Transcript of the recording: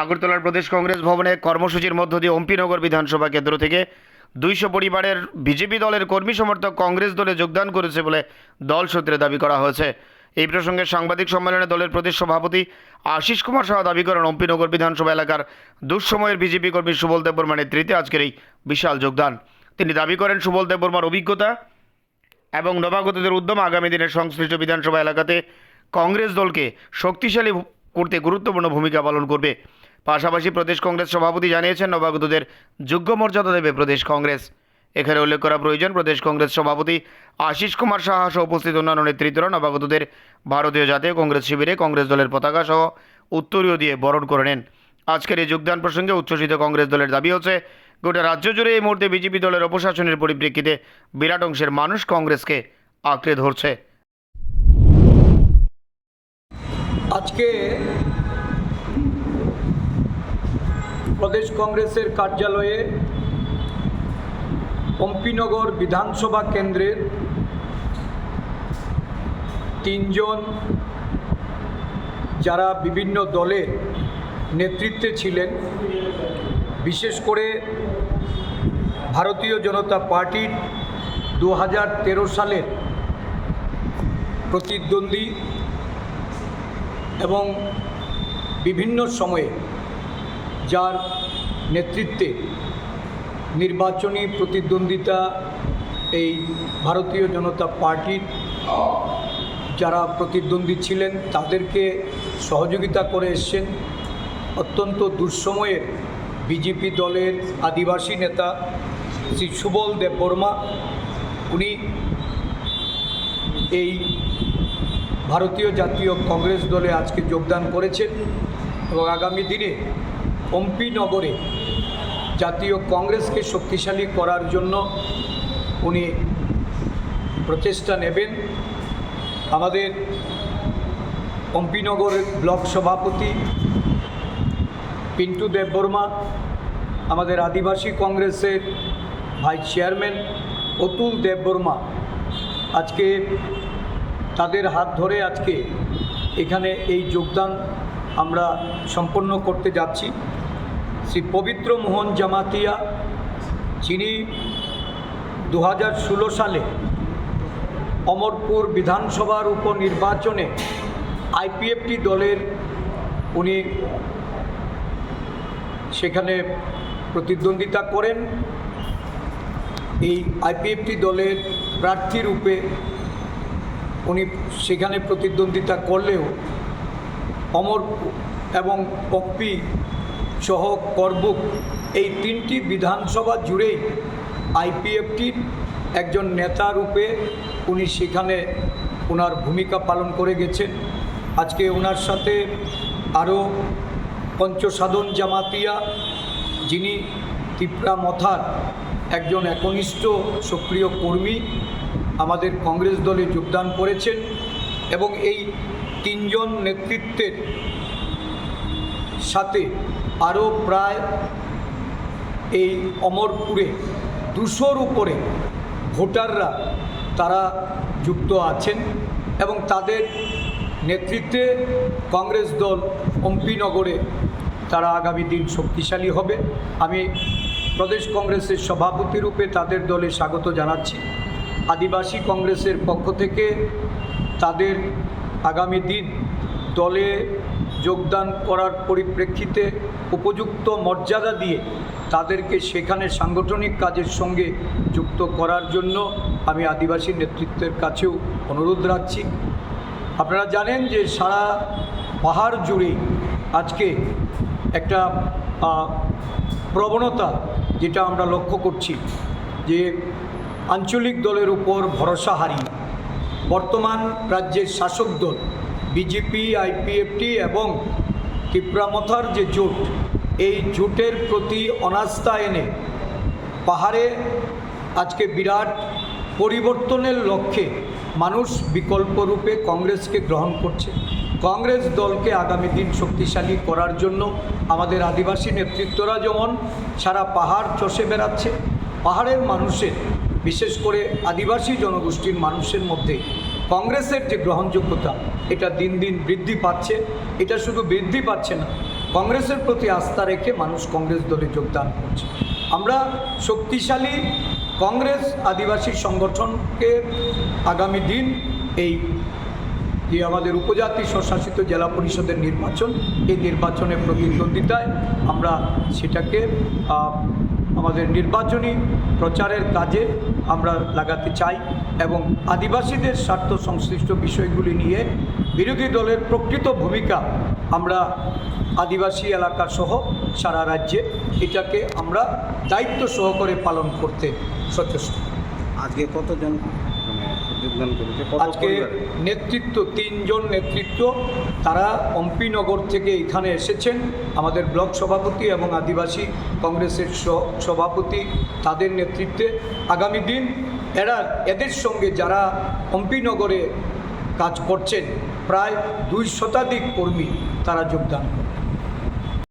আগরতলার প্রদেশ কংগ্রেস ভবনে কর্মসূচির মধ্য দিয়ে অম্পিনগর বিধানসভা কেন্দ্র থেকে দুইশো পরিবারের বিজেপি দলের কর্মী সমর্থক কংগ্রেস দলে যোগদান করেছে বলে দল সূত্রে দাবি করা হয়েছে। এই প্রসঙ্গে সাংবাদিক সম্মেলনে দলের প্রদেশ সভাপতি আশিস কুমার সাহা দাবি করেন, অম্পিনগর বিধানসভা এলাকার দুঃসময়ের বিজেপি কর্মী সুবল দেববর্মার নেতৃত্বে আজকের এই বিশাল যোগদান। তিনি দাবি করেন, সুবল দেববর্মার অভিজ্ঞতা এবং নবাগতদের উদ্যম আগামী দিনের সংশ্লিষ্ট বিধানসভা এলাকাতে কংগ্রেস দলকে শক্তিশালী করতে গুরুত্বপূর্ণ ভূমিকা পালন করবে। পাশাপাশি প্রদেশ কংগ্রেস সভাপতি জানিয়েছেন নবাগতদের যোগ্য মর্যাদা দেবে প্রদেশ কংগ্রেস। এখানে উল্লেখ করা প্রয়োজন, প্রদেশ কংগ্রেস সভাপতি আশিস কুমার সাহা সহ উপস্থিত অন্যান্য নেতৃত্বরা নবাগতদের ভারতীয় জাতীয় কংগ্রেস শিবিরে কংগ্রেস দলের পতাকা সহ উত্তরীয় দিয়ে বরণ করে নেন। আজকের এই যোগদান প্রসঙ্গে উচ্ছ্বসিত কংগ্রেস দলের দাবি হচ্ছে, গোটা রাজ্য জুড়ে এই মুহূর্তে বিজেপি দলের অপশাসনের পরিপ্রেক্ষিতে বিরাট অংশের মানুষ কংগ্রেসকে আঁকড়ে ধরছে। আজকে প্রদেশ কংগ্রেসের কার্যালয়ে পম্পিনগর বিধানসভা কেন্দ্রের তিনজন যারা বিভিন্ন দলের নেতৃত্বে ছিলেন, বিশেষ করে ভারতীয় জনতা পার্টির দু হাজার তেরো সালের প্রতিদ্বন্দ্বী এবং বিভিন্ন সময়ে যার নেতৃত্বে নির্বাচনী প্রতিদ্বন্দ্বিতা এই ভারতীয় জনতা পার্টির যারা প্রতিদ্বন্দ্বী ছিলেন, তাদেরকে সহযোগিতা করে এসছেন। অত্যন্ত দুঃসময়ের বিজেপি দলের আদিবাসী নেতা শ্রী সুবল দেববর্মা উনি এই ভারতীয় জাতীয় কংগ্রেস দলে আজকে যোগদান করেছেন এবং আগামী দিনে নগরে জাতীয় কংগ্রেসকে শক্তিশালী করার জন্য উনি প্রচেষ্টা নেবেন। আমাদের অম্পিনগর ব্লক সভাপতি পিন্টু দেববর্মা, আমাদের আদিবাসী কংগ্রেসের ভাইস চেয়ারম্যান অতুল দেববর্মা আজকে তাদের হাত ধরে আজকে এখানে এই যোগদান আমরা সম্পন্ন করতে যাচ্ছি। শ্রী পবিত্র মোহন জামাতিয়া, যিনি দু হাজার ষোলো সালে অমরপুর বিধানসভার উপনির্বাচনে আইপিএফটি দলের উনি সেখানে প্রতিদ্বন্দ্বিতা করেন। এই আইপিএফটি দলের প্রার্থী রূপে উনি সেখানে প্রতিদ্বন্দ্বিতা করলেও অমর এবং পপ্পি সহ করবুক এই তিনটি বিধানসভা জুড়েই আইপিএফটির একজন নেতা রূপে উনি সেখানে ওনার ভূমিকা পালন করে গেছেন। আজকে ওনার সাথে আরও পঞ্চসাধন জামাতিয়া, যিনি তিপ্রা মথার একজন একনিষ্ঠ সক্রিয় কর্মী, আমাদের কংগ্রেস দলে যোগদান করেছেন এবং এই তিনজন নেতৃত্বের সাথে আরও প্রায় এই অমরপুরে দুশোর উপরে ভোটাররা তারা যুক্ত আছেন এবং তাদের নেতৃত্বে কংগ্রেস দল অম্পিনগরে তারা আগামী দিন শক্তিশালী হবে। আমি প্রদেশ কংগ্রেসের সভাপতি রূপে তাদের দলে স্বাগত জানাচ্ছি। আদিবাসী কংগ্রেসের পক্ষ থেকে তাদের আগামী দিন দলে যোগদান করার পরিপ্রেক্ষিতে উপযুক্ত মর্যাদা দিয়ে তাদেরকে সেখানে সাংগঠনিক কাজের সঙ্গে যুক্ত করার জন্য আমি আদিবাসী নেতৃত্বের কাছেও অনুরোধ রাখছি। আপনারা জানেন যে সারা পাহাড় জুড়ে আজকে একটা প্রবণতা যেটা আমরা লক্ষ্য করছি যে আঞ্চলিক দলের উপর ভরসা হারিয়ে বর্তমান রাজ্যের শাসক দল বিজেপি আইপিএফটি এবং ত্রিপুরামথার যে জোট, এই জোটের প্রতি অনাস্থা এনে পাহাড়ে আজকে বিরাট পরিবর্তনের লক্ষ্যে মানুষ বিকল্প রূপে কংগ্রেসকে গ্রহণ করছে। কংগ্রেস দলকে আগামী দিন শক্তিশালী করার জন্য আমাদের আদিবাসী নেতৃত্বরা যেমন সারা পাহাড় চষে বেড়াচ্ছে, পাহাড়ের মানুষের বিশেষ করে আদিবাসী জনগোষ্ঠীর মানুষের মধ্যে কংগ্রেসের যে গ্রহণযোগ্যতা, এটা দিন দিন বৃদ্ধি পাচ্ছে। এটা শুধু বৃদ্ধি পাচ্ছে না, কংগ্রেসের প্রতি আস্থা রেখে মানুষ কংগ্রেস দলে যোগদান করছে। আমরা শক্তিশালী কংগ্রেস আদিবাসী সংগঠনকে আগামী দিন এই যে আমাদের উপজাতি স্বশাসিত জেলা পরিষদের নির্বাচন, এই নির্বাচনের প্রতিদ্বন্দ্বিতায় আমরা সেটাকে আমাদের নির্বাচনী প্রচারের কাজে আমরা লাগাতে চাই এবং আদিবাসীদের স্বার্থ সংশ্লিষ্ট বিষয়গুলি নিয়ে বিরোধী দলের প্রকৃত ভূমিকা আমরা আদিবাসী এলাকা সহ সারা রাজ্যে এটাকে আমরা দায়িত্ব সহকারে পালন করতে সচেষ্ট। আজকে কতজন যোগদান করেছে আজকে নেতৃত্ব তিনজন নেতৃত্ব তারা অম্পিনগর থেকে এখানে এসেছেন। আমাদের ব্লক সভাপতি এবং আদিবাসী কংগ্রেসের সভাপতি তাদের নেতৃত্বে। আগামী দিন এরা এদের সঙ্গে যারা অম্পিনগরে কাজ করছেন প্রায় দুই শতাধিক কর্মী তারা যোগদান করবে